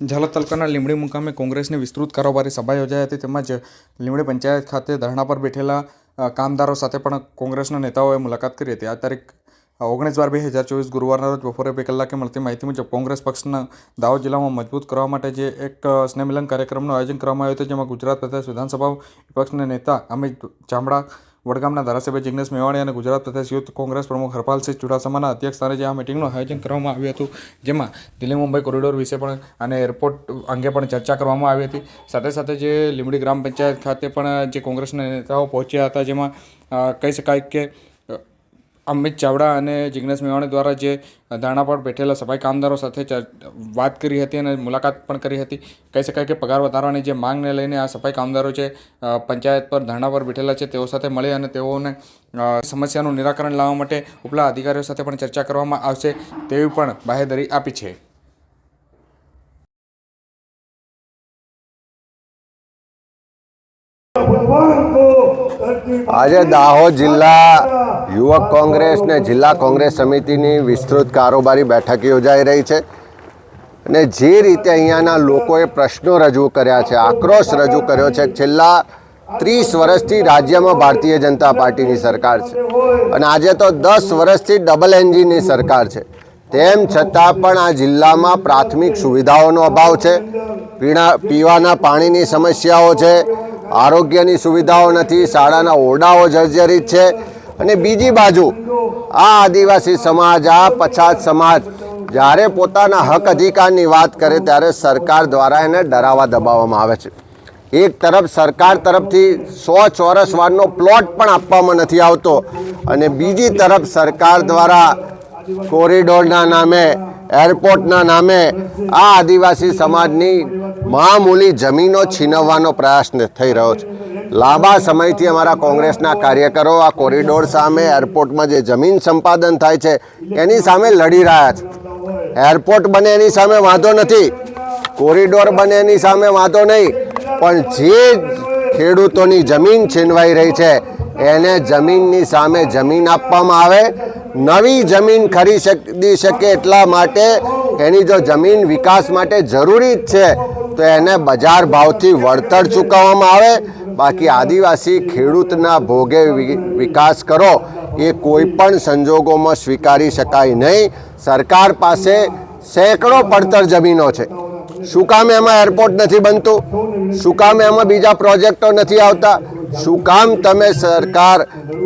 ઝાલોદ તાલુકાના લીમડી મુકામે કોંગ્રેસની વિસ્તૃત કારોબારી સભા યોજાઈ હતી. તેમજ લીમડી પંચાયત ખાતે ધરણા પર બેઠેલા કામદારો સાથે પણ કોંગ્રેસના નેતાઓએ મુલાકાત કરી હતી. આ તારીખ ઓગણીસ બાર બે હજાર ચોવીસ ગુરુવારના રોજ બપોરે બે કલાકે મળતી માહિતી મુજબ કોંગ્રેસ પક્ષના દાહોદ જિલ્લામાં મજબૂત કરવા માટે જે એક સ્નેહમિલન કાર્યક્રમનું આયોજન કરવામાં આવ્યું હતું, જેમાં ગુજરાત પ્રદેશ વિધાનસભા વિપક્ષના નેતા અમિત ચામડા વડગામના ધારાસભ્ય જિગ્નેશ મેવાણી અને ગુજરાત પ્રદેશ યુથ કોંગ્રેસ પ્રમુખ હરપાલસિંહ ચુડાસમાના અધ્યક્ષ સ્થાને જે આ મિટિંગનું આયોજન કરવામાં આવ્યું હતું, જેમાં દિલ્હી મુંબઈ કોરિડોર વિશે પણ અને એરપોર્ટ અંગે પણ ચર્ચા કરવામાં આવી હતી. સાથે સાથે જે લીંબડી ગ્રામ પંચાયત ખાતે પણ જે કોંગ્રેસના નેતાઓ પહોંચ્યા હતા, જેમાં કહી શકાય કે અમિત ચાવડા અને જિગ્નેશ મેવાણી દ્વારા જે ધરણા પર બેઠેલા સફાઈ કામદારો સાથે વાત કરી હતી અને મુલાકાત પણ કરી હતી. કહી શકાય કે પગાર વધારવાની જે માંગને લઈને આ સફાઈ કામદારો છે પંચાયત પર ધરણા પર બેઠેલા છે, તેઓ સાથે મળી અને તેઓને સમસ્યાનું નિરાકરણ લાવવા માટે ઉપલા અધિકારીઓ સાથે પણ ચર્ચા કરવામાં આવશે તેવી પણ બાહેધરી આપી છે. આજે દાહોદ જિલ્લા યુવક કોંગ્રેસ ને જિલ્લા કોંગ્રેસ સમિતિની વિસ્તૃત કારોબારી બેઠક યોજાઈ રહી છે. અને જે રીતે અહીંયાના લોકોએ પ્રશ્નો રજૂ કર્યા છે, આક્રોશ રજૂ કર્યો છે, છેલ્લા ત્રીસ વર્ષથી રાજ્યમાં ભારતીય જનતા પાર્ટીની સરકાર છે. અને આજે તો દસ વર્ષથી ડબલ એન્જિનની સરકાર છે. તેમ છતાં પણ આ જિલ્લામાં પ્રાથમિક સુવિધાઓનો અભાવ છે, પીણા, પીવાના પાણીની સમસ્યાઓ છે આરોગ્યની સુવિધાઓ નથી, શાળાના ઓરડાઓ જર્જરિત છે. અને બીજી બાજુ, આ આદિવાસી સમાજ, આ પછાત સમાજ, જ્યારે પોતાના હક અધિકારની વાત કરે ત્યારે સરકાર દ્વારા એને ડરાવા દબાવવામાં આવે છે. એક તરફ સરકાર તરફથી સો ચોરસ વારનો પ્લોટ પણ આપવામાં નથી આવતો અને બીજી તરફ સરકાર દ્વારા કોરિડોરના નામે એરપોર્ટના નામે આ આદિવાસી સમાજની મામૂલી જમીનો છીનવવાનો પ્રયાસ થઈ રહ્યો છે. લાંબા સમયથી અમારા કોંગ્રેસના કાર્યકરો આ કોરિડોર સામે એરપોર્ટમાં જે જમીન સંપાદન થાય છે, એની સામે લડી રહ્યા છે. એરપોર્ટ બને એની સામે વાંધો નથી. કોરિડોર બને એની સામે વાંધો નહીં. પણ જે ખેડૂતોની જમીન છીનવાઈ રહી છે, એને જમીનની સામે જમીન આપવામાં આવે નવી જમીન ખરીદી શકે એટલા માટે એની જો જમીન વિકાસ માટે જરૂરી જ છે, તો એને બજાર ભાવથી વળતર ચૂકવવામાં આવે. બાકી આદિવાસી ખેડૂતના ભોગે વિકાસ કરો, એ કોઈ પણ સંજોગોમાં સ્વીકારી શકાય નહીં. સરકાર પાસે સેંકડો પડતર જમીનો છે. શું કામ એમાં એરપોર્ટ નથી બનતું? શું કામ એમાં બીજા પ્રોજેક્ટો નથી આવતા? શું કામ તમે સરકાર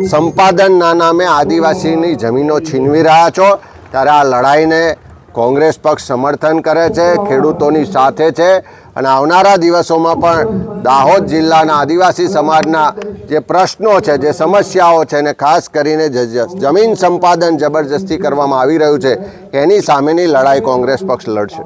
સંપાદનના નામે આદિવાસીની જમીનો છીનવી રહ્યા છો? ત્યારે આ લડાઈને કોંગ્રેસ પક્ષ સમર્થન કરે છે, ખેડૂતોની સાથે છે અને આવનારા દિવસોમાં પણ દાહોદ જિલ્લાના આદિવાસી સમાજના જે પ્રશ્નો છે, જે સમસ્યાઓ છે અને ખાસ કરીને જમીન સંપાદન જબરજસ્તી કરવામાં આવી રહ્યું છે, એની સામેની લડાઈ કોંગ્રેસ પક્ષ લડશે.